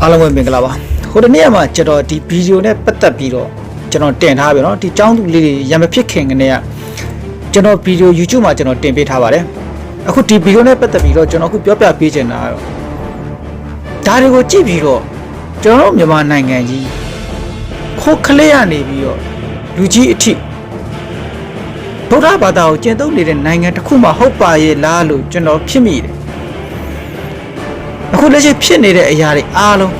အားလုံးပဲမင်္ဂလာပါဟိုတနေ့ကမှကျွန်တော်ဒီဗီဒီယိုနဲ့ပတ်သက်ပြီးတော့ကျွန်တော်တင်ထားပြီเนาะဒီចောင်းသူလေးတွေရံမဖြစ်ခင်ကနေကကျွန်တော်ဗီဒီယို YouTube မှာကျွန်တော်တင်ပေးထားပါတယ်အခုဒီဗီဒီယိုနဲ့ပတ်သက်ပြီးတော့ကျွန်တော်အခုပြောပြပေးချင်တာကတော့ဒါတွေကိုကြည့်ပြီးတော့ကျွန်တော်တို့မြန်မာနိုင်ငံကြီးခိုးခလေးရနေပြီးတော့လူကြီးအထိဗုဒ္ဓဘာသာကိုကျင့်သုံးနေတဲ့နိုင်ငံတစ်ခုမှဟုတ်ပါရဲ့လားလို့ကျွန်တော်ဖြစ်မိတယ် အခုလက်ရှိဖြစ်နေတဲ့အရာတွေအားလုံး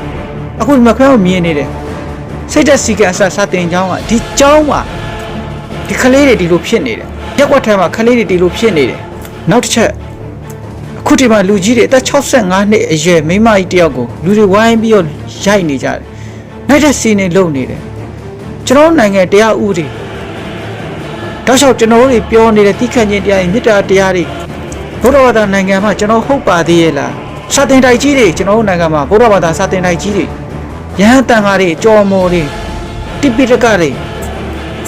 အခုဒီမှာခွဲကိုမြင်နေတယ်စိတ်သက်စီကအစစတင်ချောင်းကဒီချောင်းမှာဒီကလေးတွေဒီလိုဖြစ်နေတယ်ရက်ွက်ထဲမှာကလေးတွေဒီလိုဖြစ်နေတယ်နောက်တစ်ချက်အခုဒီမှာလူကြီးတွေအသက်65နှစ်အရွယ်မိန်းမကြီးတယောက်ကိုလူတွေဝိုင်းပြီးတော့ရိုက်နေကြတယ်နိုင်တဲ့စီနေလုံနေတယ်ကျွန်တော်တို့နိုင်ငံတရားဥပဒေတောက်လျှောက်ကျွန်တော်တို့တွေပြောနေတဲ့တိခတ်ခြင်းတရားတွေမေတ္တာတရားတွေဘုရားဘာသာနိုင်ငံမှာကျွန်တော်ဟုတ်ပါသေးရဲ့လား စာတင်တိုက်ကြီးတွေကျွန်တော်တို့နိုင်ငံမှာဗုဒ္ဓဘာသာစာတင်တိုက်ကြီးတွေရဟန်းတန်ဃာတွေကြော်မော်တွေတိပိဋကတွေ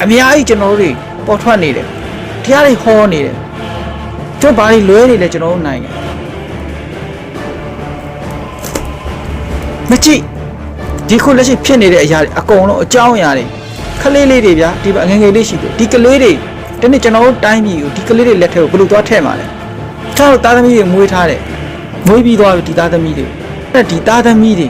အများကြီးကျွန်တော်တို့တွေပေါ်ထွက်နေတယ်တရားတွေဟောနေတယ်ကျွန်တော်ဘာတွေလွဲနေလဲကျွန်တော်တို့နိုင်ငံမကြည့်ဒီခုလက်ရှိဖြစ်နေတဲ့အရာတွေအကုန်လုံးအကြောင်းအရာတွေခလေးလေးတွေဗျာဒီမှာငယ်ငယ်လေးရှိတယ်ဒီကလေးတွေဒီနေ့ကျွန်တော်တို့တိုင်းပြည်ကိုဒီကလေးတွေလက်ထဲကိုဘယ်လိုသွားထည့်မှာလဲကျွန်တော်တို့သားသမီးတွေမွေးထားတယ် မွေးပြီးသွားပြီဒီသားသမီးတွေအဲ့ဒီသားသမီးတွေ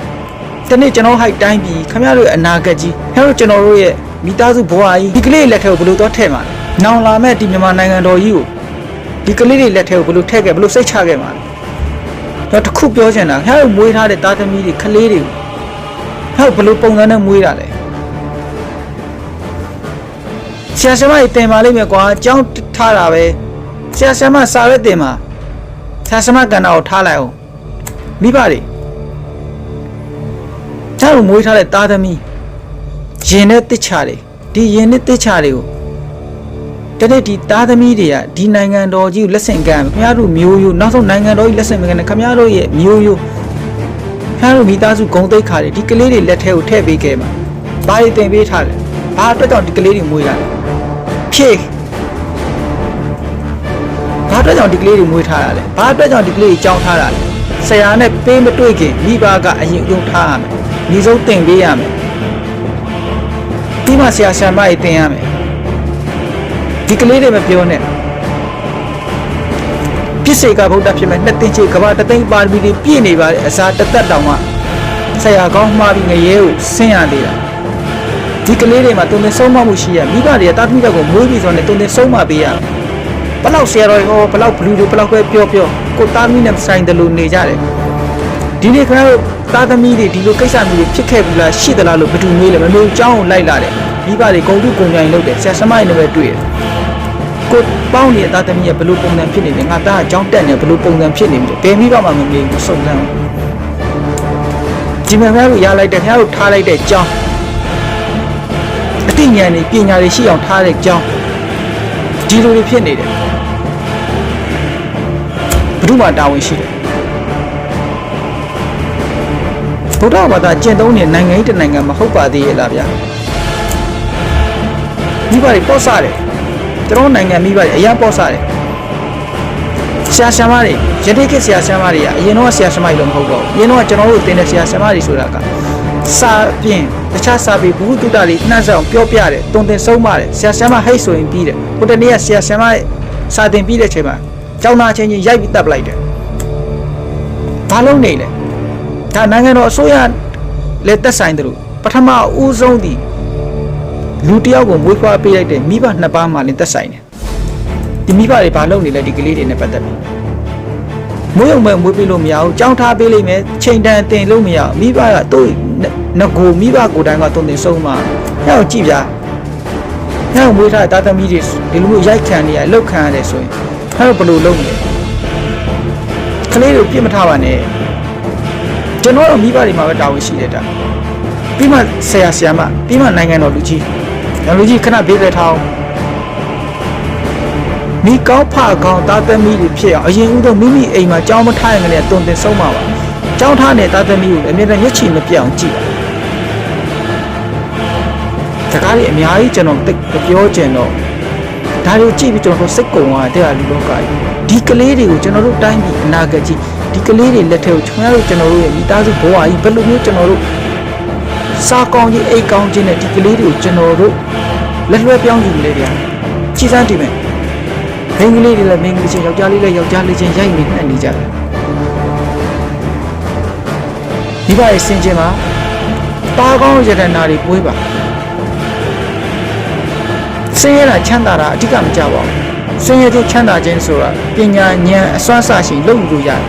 တနေ့ကျွန်တော်ဟိုက်တိုင်းပြီးခမရတို့ရဲ့အနာဂတ်ကြီးခင်ဗျားတို့ကျွန်တော်တို့ရဲ့မိသားစုဘဝကြီးဒီကလေးလက်ထဲကိုဘယ်လိုတော့ထည့်မှာလဲနောင်လာမဲ့ဒီမြန်မာနိုင်ငံတော်ကြီးကိုဒီကလေးတွေလက်ထဲကိုဘယ်လိုထည့်ခဲ့ဘယ်လိုစိတ်ချခဲ့မှာလဲတော့တစ်ခုပြောချင်တာခင်ဗျားတို့မွေးထားတဲ့သားသမီးတွေကလေးတွေကိုခင်ဗျားတို့ဘယ်လိုပုံစံနဲ့မွေးတာလဲဆရာဆရာမကြီးတင်ပါလိမ့်မယ်ကွာအကြောင်းထားတာပဲဆရာဆရာမစာရွက်တင်ပါ ဆရာစမကန္နာကိုထားလိုက်အောင်မိဘတွေကျားတို့မွေးထားတဲ့သားသမီးရင်နဲ့တစ်ချတွေဒီရင်နဲ့တစ်ချတွေကိုတနေ့ဒီသားသမီးတွေကဒီနိုင်ငံတော်ကြီးကိုလက်ဆင့်ကမ်းခင်ဗျားတို့မျိုးရိုးနောက်ဆုံးနိုင်ငံတော်ကြီးလက်ဆင့်မကမ်းနဲ့ခင်ဗျားတို့ရဲ့မျိုးရိုးခင်ဗျားတို့မိသားစုဂုံတိတ်ခါတွေဒီကလေးတွေလက်ထဲကိုထည့်ပေးခဲ့မှာဘာတွေတင်ပေးထားလဲဘာအတွက်ကြောင့်ဒီကလေးတွေမွေးတာလဲဖြည့်ဘာ အတွက်ကြောင့်ဒီကလေးတွေမွေးထားတာလဲဘာအတွက်ကြောင့်ဒီကလေးတွေကြောင်းထားတာလဲဆရာနဲ့ပေးမတွေ့ခင်မိဘကအရင်အုံထားရမယ်ညီဆုံးတင်ပေးရမယ်ပြီးမှဆရာဆရာမကြီးတင်ရမယ်ဒီကလေးတွေမပြောနဲ့ပြစ်စေကဗုဒ္ဓဖြစ်မဲ့နှစ်သိန်းချေကဘာတသိန်းပါရမီတွေပြည့်နေပါတဲ့အစာတစ်သက်တောင်မှဆရာကောင်းမှားပြီးငရဲကိုဆင်းရသေးတာဒီကလေးတွေမှာတုံသင်ဆုံးမမှုရှိရမိဘတွေကတာသမီးတွေကိုမွေးပြီးဆိုတော့တုံသင်ဆုံးမပေးရမယ် ဘလောက်ဆရာတော်ဟောဘလောက်ဘလူးတွေဘလောက်ပဲပြောပြောကိုသားသမီးနဲ့ဆိုင်တယ်လို့နေကြတယ်ဒီနေ့ခင်ဗျားတို့သားသမီးတွေဒီလိုကိစ္စမျိုးတွေဖြစ်ခဲ့ဘူးလားရှိသလားလို့ဘယ်သူမေးလဲမမေးဘူးကြောင်းကိုလိုက်လာတယ်မိဘတွေဂုံတုဂုံကြိုင်လုပ်တယ်ဆရာစမရဲ့နဲ့ပဲတွေ့တယ်ကိုပေါင်းနေတဲ့သားသမီးကဘယ်လိုပုံစံဖြစ်နေလဲငါသားကကြောင်းတက်နေဘယ်လိုပုံစံဖြစ်နေမလဲဘယ်မိဘမှမမေးဘူးစုံစမ်းဒီမှာခင်ဗျားတို့ရလိုက်တယ်ခင်ဗျားတို့ထားလိုက်တဲ့ကြောင်းအသိဉာဏ်တွေပညာတွေရှိအောင်ထားတဲ့ကြောင်းဒီလိုတွေဖြစ်နေတယ် ဘုရုမာတာဝန်ရှိတယ်ဗုဒ္ဓဘာသာကျင့်သုံးတဲ့နိုင်ငံကြီးတစ်နိုင်ငံမှာဟုတ်ပါသေးရဲ့လားဗျာမိဘတွေပေါ့ဆတယ်ကျွန်တော်နိုင်ငံမိဘတွေအရင်ပေါ့ဆတယ်ဆရာဆရာမတွေယတိခေတ်ဆရာဆရာမတွေကအရင်တော့ဆရာဆရာမတွေလို့မဟုတ်တော့ဘူးအရင်တော့ကျွန်တော်တို့တင်တဲ့ဆရာဆရာမတွေဆိုတာကစာပြင်တခြားစာပေဘုဟုတုတ္တတွေနှမ်းဆောင်ပြောပြတယ်တုံတင်ဆုံးမတယ်ဆရာဆရာမဟိတ်ဆိုရင်ပြီးတယ်ဟိုတနေ့ကဆရာဆရာမစာတင်ပြီးတဲ့အချိန်မှာ ကျောင်းသားချင်းချင်းရိုက်ပြီးတပ်ပလိုက်တယ်ဘာလုံးနေလဲဒါနိုင်ငံတော်အစိုးရလည်းတက်ဆိုင်တယ်လို့ပထမဦးဆုံးဒီလူတစ်ယောက်ကိုမွေးဖွားပေးလိုက်တဲ့မိဘနှစ်ပါးမှလည်းတက်ဆိုင်တယ်ဒီမိဘတွေဘာလုပ်နေလဲဒီကလေးတွေနဲ့ပတ်သက်ပြီးမွေးုံမဲ့မွေးပေးလို့မရဘူးကြောင်းထားပေးလိမ့်မယ်ချိန်တန်တင်လို့မရဘူးမိဘကသူ့ငကိုမိဘကိုယ်တိုင်ကတုံတင်ဆုံးမှာဟဲ့ကြည့်ဗျာဟဲ့မွေးထားတဲ့တာသမီတွေဒီလိုမျိုးရိုက်ခံနေရလောက်ခံရတယ်ဆိုရင် အဲ့တော့ဘယ်လိုလုပ်မလဲကလေးတို့ပြစ်မထားပါနဲ့ကျွန်တော်တို့မိဘတွေမှာပဲတာဝန်ရှိတယ်တာပြီးမှဆရာဆရာမပြီးမှနိုင်ငံတော်လူကြီးလူကြီးခဏဘေးပဲထားအောင်မိကောင်းဖကောင်းသားသမီးတွေဖြစ်အောင်အရင်ဦးတော့မိမိအိမ်မှာကြောင်းမထားရင်လည်းတုံတင်ဆုံးမှာပါကြောင်းထားတဲ့သားသမီးကိုလည်းအမြဲတမ်းမျက်ခြေမပြတ်အောင်ကြည့်ပါစကားတွေအများကြီးကျွန်တော်သိပြောချင်တော့ ဒါတွေကိုကြည့်ပြီးကျွန်တော်တို့စိတ်ကုံသွားတဲ့လူလောကကြီးဒီကလေးတွေကိုကျွန်တော်တို့တိုင်းပြည်အနာဂတ်ကြီးဒီဒီကလေးတွေလက်ထက်ကိုကျွန်တော်တို့ကျွန်တော်တို့ရဲ့မိသားစုဘဝကြီးဘယ်လိုမျိုးကျွန်တော်တို့စားကောင်းကြီးအိတ်ကောင်းခြင်းနဲ့ဒီကလေးတွေကိုကျွန်တော်တို့လက်လွှဲပြောင်းယူလေဗျာကြည်စမ်းတည်မယ်မိန်းကလေးတွေလည်းမိန်းကလေးချင်းယောက်ျားလေးလည်းယောက်ျားလေးချင်းရိုက်နေနဲ့နေကြတယ်ဒီပါရဲ့စင်ချင်းမှာတားကောင်းရတဲ့နာတွေပွေးပါ ဆင်းရဲတာချမ်းသာတာအဓိကမကြပါဘူးဆင်းရဲခြင်းချမ်းသာခြင်းဆိုတာပညာဉာဏ်အစွမ်းဆရှိလုပ်ယူလို့ရတယ်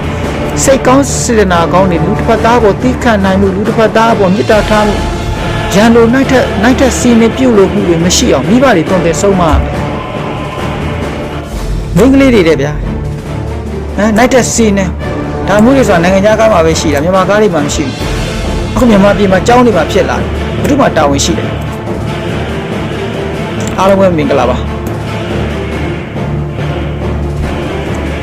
စိတ်ကောင်းစေတနာကောင်းတွေလူတစ်ဖက်သားကိုသိခံနိုင်မှုလူတစ်ဖက်သားကိုမေတ္တာထားမှုရန်လိုနိုင်တဲ့နိုင်တဲ့စီမံပြုတ်လို့မှုတွေမရှိအောင်မိဘတွေတုံ့ပြန်ဆုံးမရမယ်မိန်းကလေးတွေတဲ့ဗျာဟမ်နိုင်တဲ့စီနဲ့ဒါမျိုးတွေဆိုတာနိုင်ငံခြားကားမှာပဲရှိတာမြန်မာကားတွေမှာမရှိဘူးအခုမြန်မာပြည်မှာကြောင်းတွေမှာဖြစ်လာတယ်ဘယ်သူမှတာဝန်ရှိတယ် အားလုံးပဲမင်္ဂလာပါ